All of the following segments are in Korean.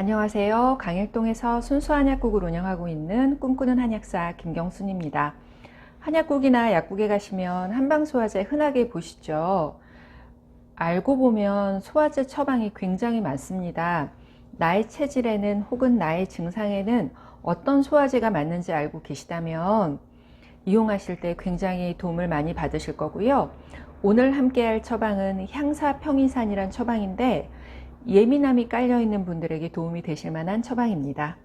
안녕하세요. 강일동에서 순수 한약국을 운영하고 있는 꿈꾸는 한약사 김경순입니다. 한약국이나 약국에 가시면 한방소화제 흔하게 보시죠. 알고 보면 소화제 처방이 굉장히 많습니다. 나의 체질에는 혹은 나의 증상에는 어떤 소화제가 맞는지 알고 계시다면 이용하실 때 굉장히 도움을 많이 받으실 거고요. 오늘 함께 할 처방은 향사평이산이란 처방인데 예민함이 깔려 있는 분들에게 도움이 되실 만한 처방입니다.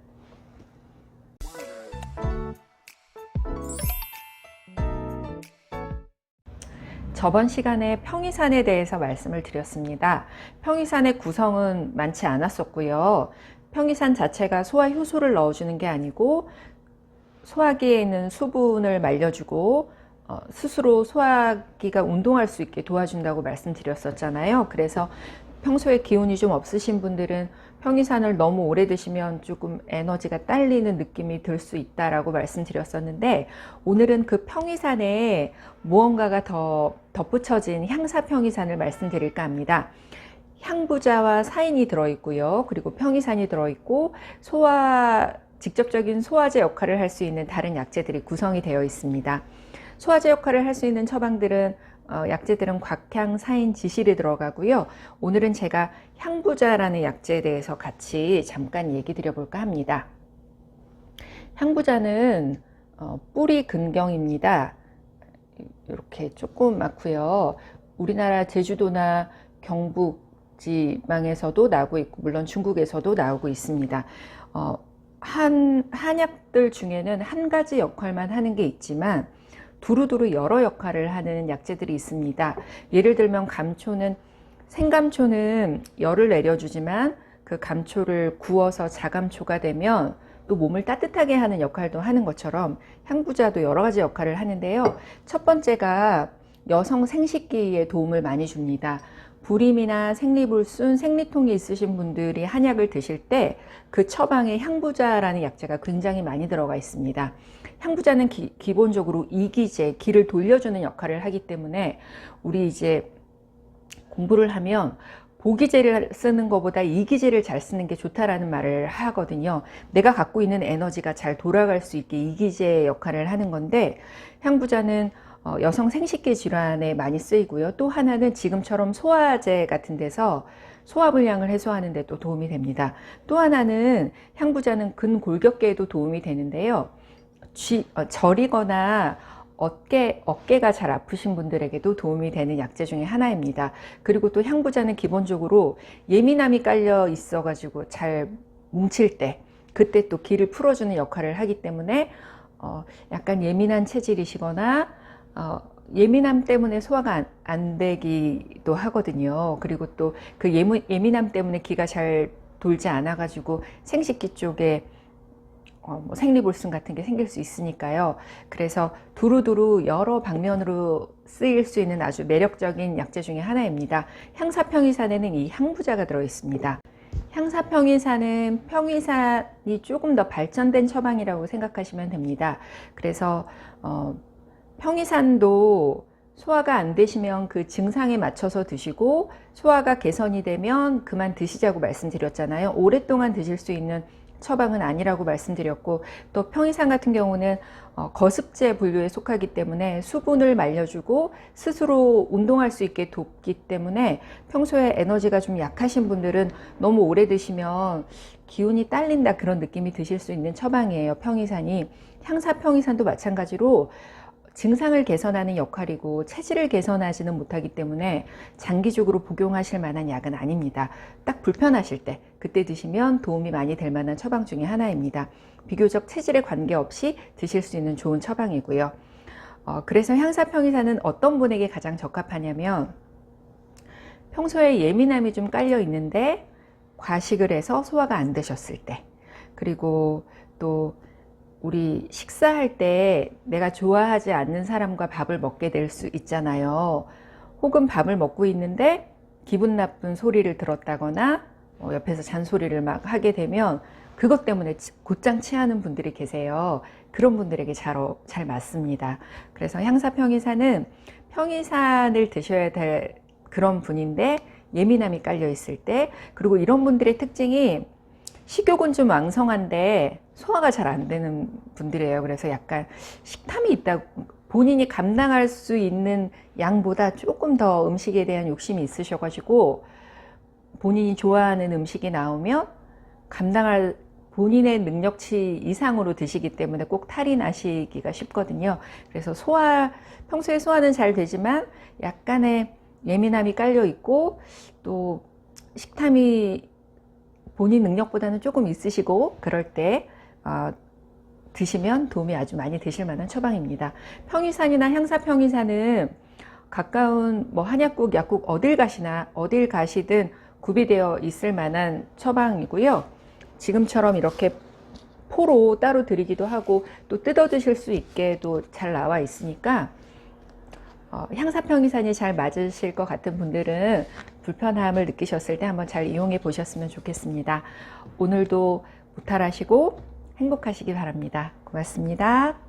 저번 시간에 평이산에 대해서 말씀을 드렸습니다. 평이산의 구성은 많지 않았었고요. 평이산 자체가 소화 효소를 넣어주는 게 아니고 소화기에 있는 수분을 말려주고 어, 스스로 소화기가 운동할 수 있게 도와준다고 말씀드렸었잖아요. 그래서 평소에 기운이 좀 없으신 분들은 평이산을 너무 오래 드시면 조금 에너지가 딸리는 느낌이 들 수 있다라고 말씀드렸었는데 오늘은 그 평이산에 무언가가 더 덧붙여진 향사 평이산을 말씀드릴까 합니다. 향부자와 사인이 들어있고요. 그리고 평이산이 들어있고 소화 직접적인 소화제 역할을 할 수 있는 다른 약재들이 구성이 되어 있습니다. 소화제 역할을 할 수 있는 처방들은 어, 약재들은 곽향, 사인, 지실이 들어가고요. 오늘은 제가 향부자라는 약재에 대해서 같이 잠깐 얘기 드려볼까 합니다. 향부자는 어, 뿌리 근경입니다. 이렇게 조금 많고요. 우리나라 제주도나 경북 지방에서도 나오고 있고 물론 중국에서도 나오고 있습니다. 어, 한 한약들 중에는 한 가지 역할만 하는 게 있지만 두루두루 여러 역할을 하는 약재들이 있습니다. 예를 들면 감초는 생감초는 열을 내려주지만 그 감초를 구워서 자감초가 되면 또 몸을 따뜻하게 하는 역할도 하는 것처럼 향부자도 여러 가지 역할을 하는데요. 첫 번째가 여성 생식기에 도움을 많이 줍니다. 불임이나 생리불순, 생리통이 있으신 분들이 한약을 드실 때 그 처방에 향부자라는 약재가 굉장히 많이 들어가 있습니다. 향부자는 기, 기본적으로 이기제, 기를 돌려주는 역할을 하기 때문에 우리 이제 공부를 하면 보기제를 쓰는 것보다 이기제를 잘 쓰는 게 좋다라는 말을 하거든요. 내가 갖고 있는 에너지가 잘 돌아갈 수 있게 이기제 역할을 하는 건데 향부자는 어, 여성 생식기 질환에 많이 쓰이고요. 또 하나는 지금처럼 소화제 같은 데서 소화불량을 해소하는 데 또 도움이 됩니다. 또 하나는 향부자는 근골격계에도 도움이 되는데요. 쥐, 어, 저리거나 어깨, 어깨가 잘 아프신 분들에게도 도움이 되는 약재 중에 하나입니다. 그리고 또 향부자는 기본적으로 예민함이 깔려 있어가지고 잘 뭉칠 때, 그때 또 기를 풀어주는 역할을 하기 때문에 어, 약간 예민한 체질이시거나 어, 예민함 때문에 소화가 안, 안, 되기도 하거든요. 그리고 또 그 예민함 때문에 기가 잘 돌지 않아 가지고 생식기 쪽에 어, 뭐 생리불순 같은 게 생길 수 있으니까요. 그래서 두루두루 여러 방면으로 쓰일 수 있는 아주 매력적인 약재 중에 하나입니다. 향사평이산에는 이 향부자가 들어 있습니다. 향사평이산은 평이산이 조금 더 발전된 처방이라고 생각하시면 됩니다. 그래서 어, 평이산도 소화가 안 되시면 그 증상에 맞춰서 드시고 소화가 개선이 되면 그만 드시자고 말씀드렸잖아요. 오랫동안 드실 수 있는 처방은 아니라고 말씀드렸고 또 평이산 같은 경우는 어, 거습제 분류에 속하기 때문에 수분을 말려주고 스스로 운동할 수 있게 돕기 때문에 평소에 에너지가 좀 약하신 분들은 너무 오래 드시면 기운이 딸린다 그런 느낌이 드실 수 있는 처방이에요 평이산이 향사평이산도 마찬가지로 증상을 개선하는 역할이고 체질을 개선하지는 못하기 때문에 장기적으로 복용하실 만한 약은 아닙니다. 딱 불편하실 때 그때 드시면 도움이 많이 될 만한 처방 중에 하나입니다. 비교적 체질에 관계없이 드실 수 있는 좋은 처방이고요. 어, 그래서 향사평이사는 어떤 분에게 가장 적합하냐면 평소에 예민함이 좀 깔려 있는데 과식을 해서 소화가 안 되셨을 때 그리고 또 우리 식사할 때 내가 좋아하지 않는 사람과 밥을 먹게 될 수 있잖아요. 혹은 밥을 먹고 있는데 기분 나쁜 소리를 들었다거나 어, 옆에서 잔소리를 막 하게 되면 그것 때문에 곧장 취하는 분들이 계세요. 그런 분들에게 잘, 어, 잘 맞습니다. 그래서 향사평이사는 평이산을 드셔야 될 그런 분인데 예민함이 깔려 있을 때 그리고 이런 분들의 특징이 식욕은 좀 왕성한데 소화가 잘 안 되는 분들이에요. 그래서 약간 식탐이 있다. 본인이 감당할 수 있는 양보다 조금 더 음식에 대한 욕심이 있으셔가지고 본인이 좋아하는 음식이 나오면 감당할 본인의 능력치 이상으로 드시기 때문에 꼭 탈이 나시기가 쉽거든요. 그래서 소화, 평소에 소화는 잘 되지만 약간의 예민함이 깔려 있고 또 식탐이 본인 능력보다는 조금 있으시고 그럴 때 어, 드시면 도움이 아주 많이 되실 만한 처방입니다. 평이산이나 향사평이산은 가까운 뭐 한약국, 약국 어딜 가시나 어딜 가시든 구비되어 있을 만한 처방이고요. 지금처럼 이렇게 포로 따로 드리기도 하고 또 뜯어 드실 수 있게도 잘 나와 있으니까 어, 향사평이산이 잘 맞으실 것 같은 분들은 불편함을 느끼셨을 때 한번 잘 이용해 보셨으면 좋겠습니다. 오늘도 무탈하시고 행복하시기 바랍니다. 고맙습니다.